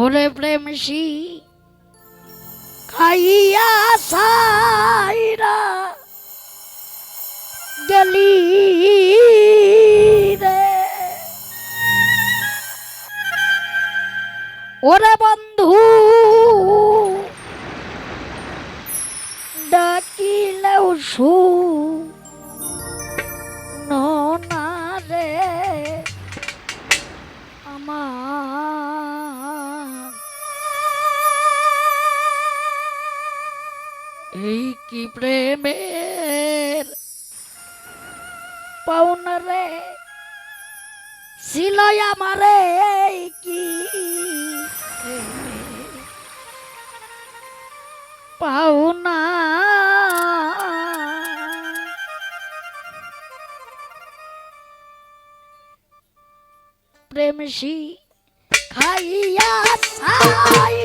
ওরে প্রেমসি খাইয়া সাইরা গলি রে। ওরে বন্ধু ডাকিলেও সু রে। আমার কি প্রেমের? পাওনা রে। ছিল আমারে কি পাওনা প্রেমসি খাইয়া সাইয়া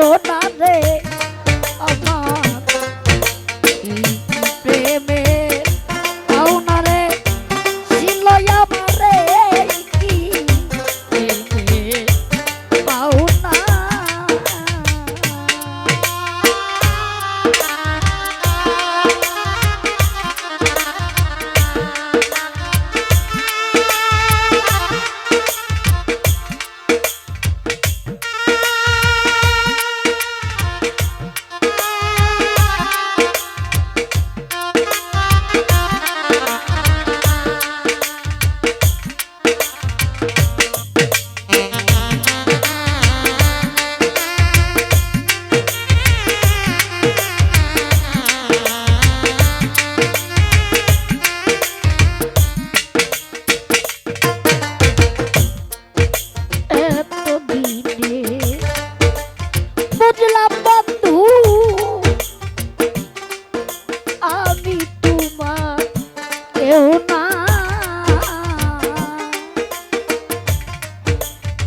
না রে আমার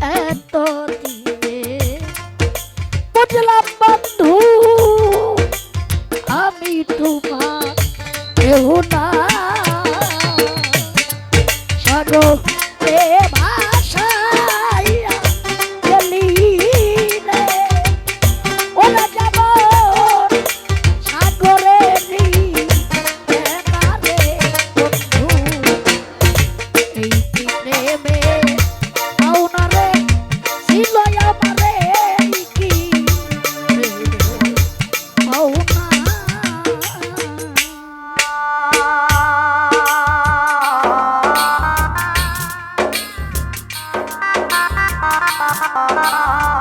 এতদিনে কার